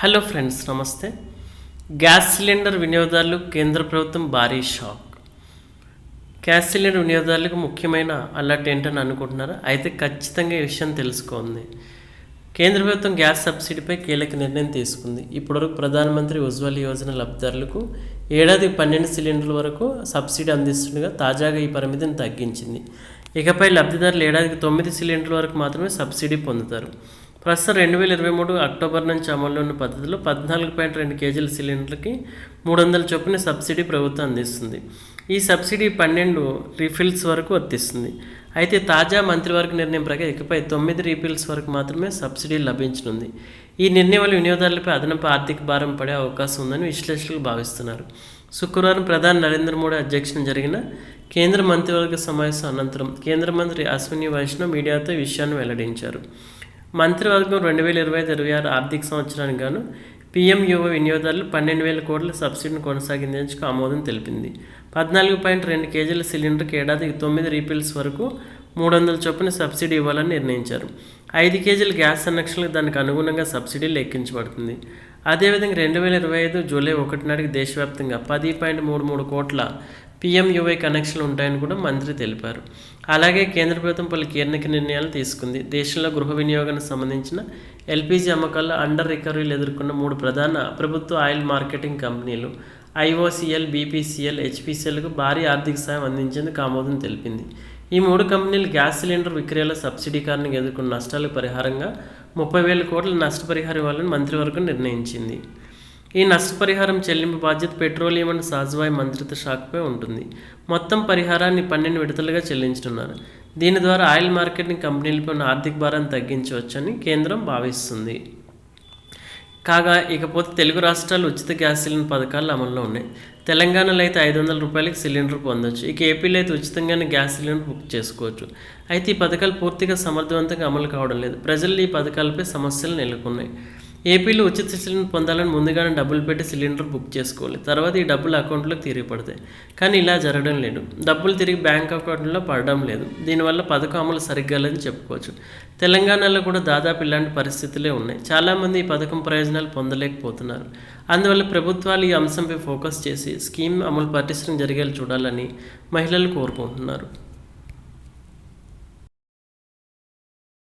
Hello friends నమస్తే. Gas cylinder వినియోగదారులు కేంద్ర ప్రభుత్వం భారీ షాక్. గ్యాస్ సిలిండర్ వినియోగదారులకు ముఖ్యమైన అలర్ట్ ఏంటని అనుకుంటున్నారా? అయితే ఖచ్చితంగా ఈ విషయం తెలుసుకోండి. కేంద్ర ప్రభుత్వం గ్యాస్ సబ్సిడీపై కీలక నిర్ణయం తీసుకుంది. ఇప్పటివరకు ప్రధానమంత్రి ఉజ్వల్ యోజన లబ్ధిదారులకు ఏడాది పన్నెండు సిలిండర్ల వరకు సబ్సిడీ అందిస్తుండగా తాజాగా ఈ పరిమితిని తగ్గించింది. ఇకపై లబ్ధిదారులు ఏడాదికి తొమ్మిది సిలిండర్ల వరకు మాత్రమే సబ్సిడీ పొందుతారు. ప్రస్తుతం రెండు వేల ఇరవై మూడు అక్టోబర్ నుంచి అమల్లో ఉన్న పద్ధతిలో పద్నాలుగు పాయింట్ రెండు కేజీల సిలిండర్లకి మూడు వందల చొప్పున సబ్సిడీ ప్రభుత్వం అందిస్తుంది. ఈ సబ్సిడీ పన్నెండు రీఫిల్స్ వరకు వర్తిస్తుంది. అయితే తాజా మంత్రివర్గ నిర్ణయం ప్రకారం ఇకపై తొమ్మిది రీఫిల్స్ వరకు మాత్రమే సబ్సిడీ లభించనుంది. ఈ నిర్ణయం వల్ల వినియోగదారులపై అదనపు ఆర్థిక భారం పడే అవకాశం ఉందని విశ్లేషకులు భావిస్తున్నారు. శుక్రవారం ప్రధాని నరేంద్ర మోడీ అధ్యక్షతన జరిగిన కేంద్ర మంత్రివర్గ సమావేశం అనంతరం కేంద్ర మంత్రి అశ్విని వైష్ణవ్ మీడియాతో ఈ విషయాన్ని వెల్లడించారు. మంత్రివర్గం రెండు వేల ఇరవై ఐదు ఇరవై ఆరు ఆర్థిక సంవత్సరానికి గాను పీఎం యువ వినియోగదారులు పన్నెండు వేల కోట్ల సబ్సిడీని కొనసాగించేందుకు ఆమోదం తెలిపింది. పద్నాలుగు పాయింట్ రెండు కేజీల సిలిండర్కి ఏడాదికి తొమ్మిది రీఫిల్స్ వరకు మూడు వందల చొప్పున సబ్సిడీ ఇవ్వాలని నిర్ణయించారు. ఐదు కేజీల గ్యాస్ సంరక్షణకు దానికి అనుగుణంగా సబ్సిడీ లెక్కించబడుతుంది. అదేవిధంగా రెండు వేల ఇరవై ఐదు జూలై ఒకటి నాటికి దేశవ్యాప్తంగా పది పాయింట్ మూడు మూడు కోట్ల పిఎంయువై కనెక్షన్లు ఉంటాయని కూడా మంత్రి తెలిపారు. అలాగే కేంద్ర ప్రభుత్వం పలు కీలక నిర్ణయాలు తీసుకుంది. దేశంలో గృహ వినియోగానికి సంబంధించిన ఎల్పిజి అమ్మకాల్లో అండర్ రికవరీలు ఎదుర్కొన్న మూడు ప్రధాన ప్రభుత్వ oil marketing companies IOCL BPCL హెచ్పీసీఎల్కు భారీ ఆర్థిక సాయం అందించేందుకు ఆమోదం తెలిపింది. ఈ మూడు కంపెనీలు గ్యాస్ సిలిండర్ విక్రయాల సబ్సిడీ కారణంగా ఎదుర్కొన్న నష్టాలకు పరిహారంగా ముప్పై వేల కోట్ల నష్టపరిహారం ఇవ్వాలని మంత్రివర్గం నిర్ణయించింది. ఈ నష్టపరిహారం చెల్లింపు బాధ్యత పెట్రోలియం అండ్ సహజవాయు మంత్రిత్వ శాఖపై ఉంటుంది. మొత్తం పరిహారాన్ని పన్నెండు విడతలుగా చెల్లించనున్నారు. దీని ద్వారా ఆయిల్ మార్కెటింగ్ కంపెనీలపై ఉన్న ఆర్థిక భారాన్ని తగ్గించవచ్చని కేంద్రం భావిస్తుంది. కాగా ఇకపోతే తెలుగు రాష్ట్రాలు ఉచిత గ్యాస్ సిలిండర్ పథకాలు అమల్లో ఉన్నాయి. తెలంగాణలో అయితే ఐదు వందల రూపాయలకి సిలిండర్ పొందొచ్చు. ఇక ఏపీలో అయితే ఉచితంగానే గ్యాస్ సిలిండర్ బుక్ చేసుకోవచ్చు. అయితే ఈ పథకాలు పూర్తిగా సమర్థవంతంగా అమలు కావడం లేదు. ప్రజలు ఈ పథకాలపై సమస్యలు నెలకొన్నాయి. ఏపీలో ఉచిత సిలిండర్ పొందాలని ముందుగానే డబ్బులు పెట్టి సిలిండర్ బుక్ చేసుకోవాలి. తర్వాత ఈ డబ్బులు అకౌంట్లోకి తిరిగి పడతాయి. కానీ ఇలా జరగడం లేదు. డబ్బులు తిరిగి బ్యాంక్ అకౌంట్లో పడడం లేదు. దీనివల్ల పథకం అమలు సరిగ్గా లేదని చెప్పుకోవచ్చు. తెలంగాణలో కూడా దాదాపు ఇలాంటి పరిస్థితులే ఉన్నాయి. చాలామంది ఈ పథకం ప్రయోజనాలు పొందలేకపోతున్నారు. అందువల్ల ప్రభుత్వాలు ఈ అంశంపై ఫోకస్ చేసి స్కీమ్ అమలు పటిష్టం జరిగేలా చూడాలని మహిళలు కోరుకుంటున్నారు.